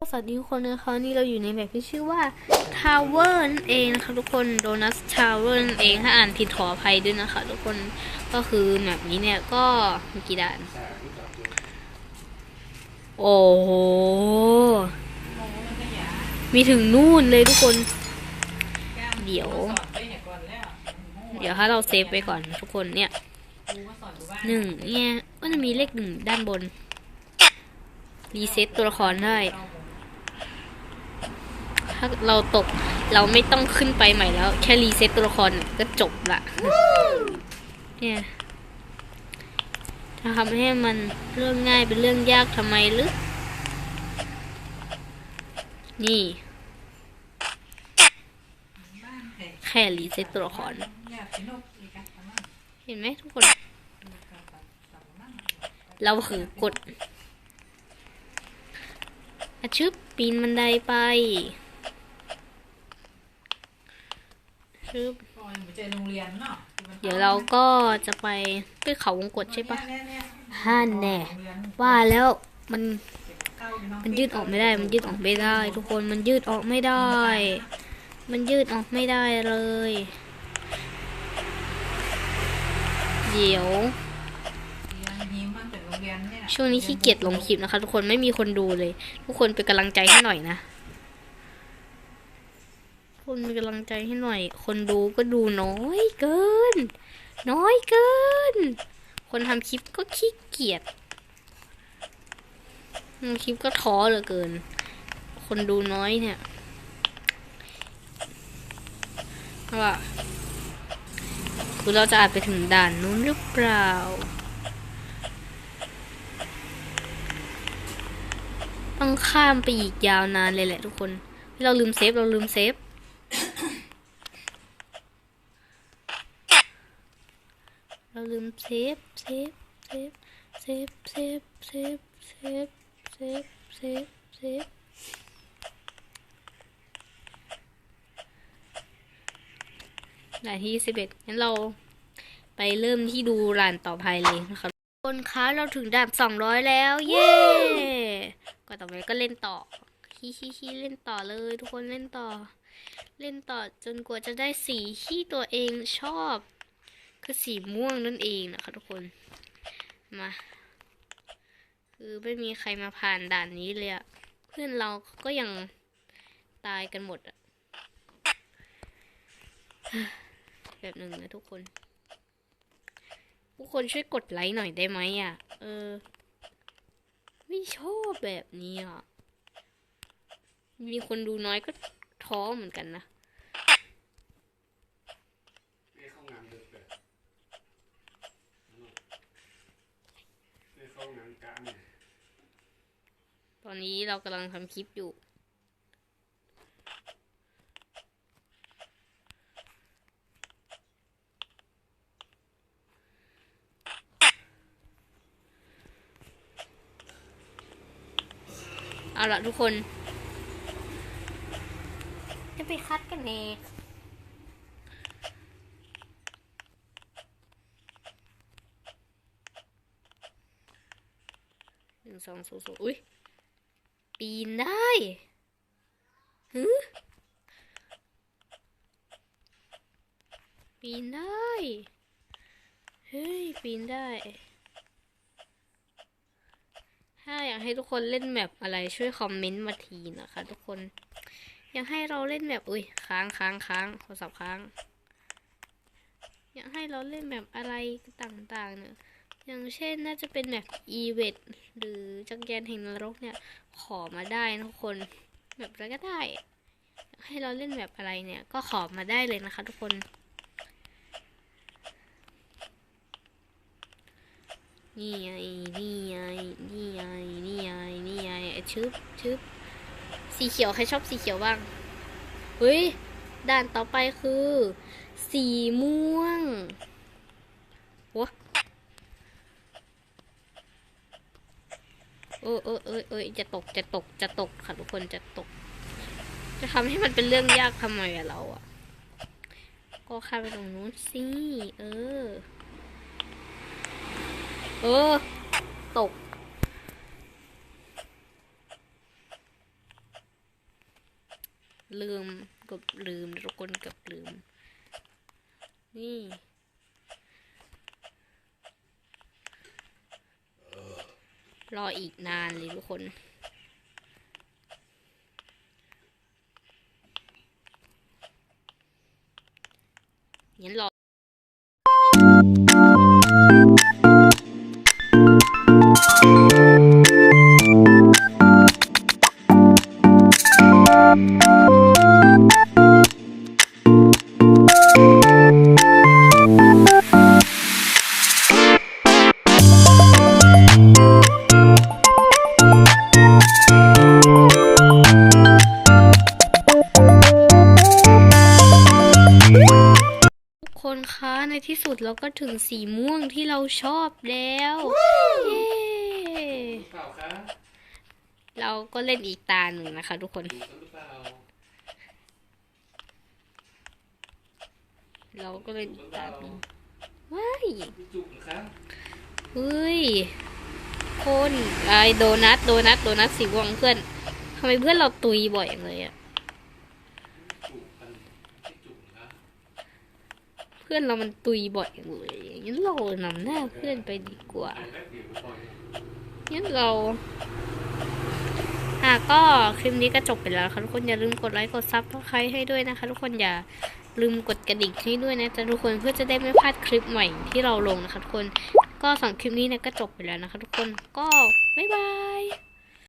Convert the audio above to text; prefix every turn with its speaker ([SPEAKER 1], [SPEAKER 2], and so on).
[SPEAKER 1] สวัสดีทุกคนนะคะนี่เราอยู่ในแบบที่ชื่อว่า Tower นั่นเองนะคะทุกคน Donut Tower นั่นเองถ้าอ่านผิดขออภัยด้วยนะคะทุกคนก็คือแบบนี้เนี่ยก็มีกี่ด่าน โอ้โห มีถึงนู่นเลยทุกคน เดี๋ยว เดี๋ยวถ้าเราเซฟไปก่อนทุกคนเนี่ยหนึ่งเนี่ยก็จะมีเลขหนึ่งด้านบน รีเซ็ตตัวละครได้ ถ้าเราตกเราไม่ต้องขึ้นไปใหม่แล้ว แค่รีเซ็ตตัวละครก็จบละเนี่ยจะทำให้มันเรื่องง่ายเป็นเรื่องยากทำไมหรือนี่ แค่รีเซ็ตตัวละคร เห็นไหมทุกคน เราคือกดอาชึบปีนบันไดไป ชึบ
[SPEAKER 2] เจอโรงเรียนเนาะ
[SPEAKER 1] เดี๋ยวเราก็จะไปขึ้นเขาวงกดใช่ปะฮ่านแน่ ว่าแล้วมัน มันยืดออกไม่ได้ มันยืดออกไม่ได้ ทุกคนมันยืดออกไม่ได้ มันยืดออกไม่ได้เลย เดี๋ยวช่วงนี้ขี้เกียจลงคลิปนะคะ ทุกคนไม่มีคนดูเลย ทุกคนเป็นกำลังใจให้หน่อยนะทุก คนเป็นกำลังใจให้หน่อย คนดูก็ดูน้อยเกิน น้อยเกิน คนทำคลิปก็ขี้เกียจทำคลิปก็ท้อเหลือเกิน คนดูน้อยเนี่ยว่าคือเราจะอาจไปถึงด่านนู้นหรือเปล่า ต้องข้ามไปอีกยาวนานเลยแหละทุกคน เราลืมเซฟ เราลืมเซฟ เราลืมเซฟเซฟเซฟเซฟเซฟเซฟเซฟเซฟเซฟเซฟด่านที่สิบเอ็ดงั้นเราไปเริ่มที่ดูด่านต่อไปเลยนะคะคนคะเราถึงด่านสองร้อยแล้ว เย้ก็ต่อไปก็เล่นต่อฮิฮิฮิเล่นต่อเลย ทุกคนเล่นต่อ เล่นต่อจนกว่าจะได้สีที่ตัวเองชอบ คือสีม่วงนั่นเองนะคะทุกคน มา คือไม่มีใครมาผ่านด่านนี้เลยอะเพื่อนเราก็ยังตายกันหมดอะแบบหนึ่งนะทุกคน ทุกคนช่วยกดไลค์หน่อยได้ไหมอะ เออ ไม่ชอบแบบนี้อะ มีคนดูน้อยก็ ท้อเหมือนกันนะตอนนี้เรากำลังทำคลิปอยู่เอาละทุกคน ไปคัดกันเองหนึ่งสองศูยูย์อุ้ยปีนได้ฮึปีนได้ เฮ้ย ปีนได้ ถ้าอยากให้ทุกคนเล่นแมปอะไรช่วยคอมเมนต์มาทีนะคะทุกคน ยากให้เราเล่นแมปอุ้ยค้างค้างค้างโทรศัพท์ค้างอยากให้เราเล่นแมปอะไรต่างๆเนี่ยอย่างเช่นน่าจะเป็นแบบอีเวทหรือจักรยานแห่งนรกเนี่ย ขอมาได้นะทุกคนแบบอะไรก็ได้อยากให้เราเล่นแบบอะไรเนี่ยก็ขอมาได้เลยนะคะ ทุกคนนี่ไงนี่ไงนี่ไงนี่ไงนี่ไงไอ้ชึบชึบ สีเขียวใครชอบสีเขียวบ้างเฮ้ยด่านต่อไปคือ สีม่วงโหเออเออเออเออจะตกจะตกจะตกค่ะทุกคนจะตก จะทำให้มันเป็นเรื่องยากทำไมอะเราอะก็ข้ามไปตรงนู้นสิเออ เออ ตก ลืมกับลืมทุกคนกับลืม นี่รออีกนานเลยทุกคน งั้นรอ เราก็ถึงสีม่วงที่เราชอบแล้วเย้
[SPEAKER 3] เปล่าคะ
[SPEAKER 1] เราก็เล่นอีกตาหนึ่งนะคะ ทุกคน
[SPEAKER 3] ดูกันหรือเปล่า
[SPEAKER 1] เราก็เล่นอีกตาหนึ่งว้าย
[SPEAKER 3] ดูจุกเหรอคะ
[SPEAKER 1] เฮ้ยคนไอโดนัทโดนัทโดนัทสีม่วงเพื่อนทำไมเพื่อนเราตุยบ่อยอย่างเลยอะ
[SPEAKER 3] จุกกันไม่จุกเหรอคะ
[SPEAKER 1] เพื่อนเรามันตุยบ่อยอย่างเลยงั้นเรานำหน้าเพื่อนไปดีกว่า
[SPEAKER 3] เอาแป๊บเดียวก็พอแล้ว
[SPEAKER 1] งั้นเราอะก็คลิปนี้ก็จบไปแล้วค่ะทุกคนอย่าลืมกดไลค์กดซับสไครต์ให้ด้วยนะคะ ทุกคนอย่าลืมกดกระดิ่งให้ด้วยนะจ๊ะทุกคนเพื่อจะได้ไม่พลาดคลิปใหม่ที่เราลงนะคะทุกคนก็สองคลิปนี้เนี่ยก็จบไปแล้วนะคะ ทุกคนก็บ๊ายบาย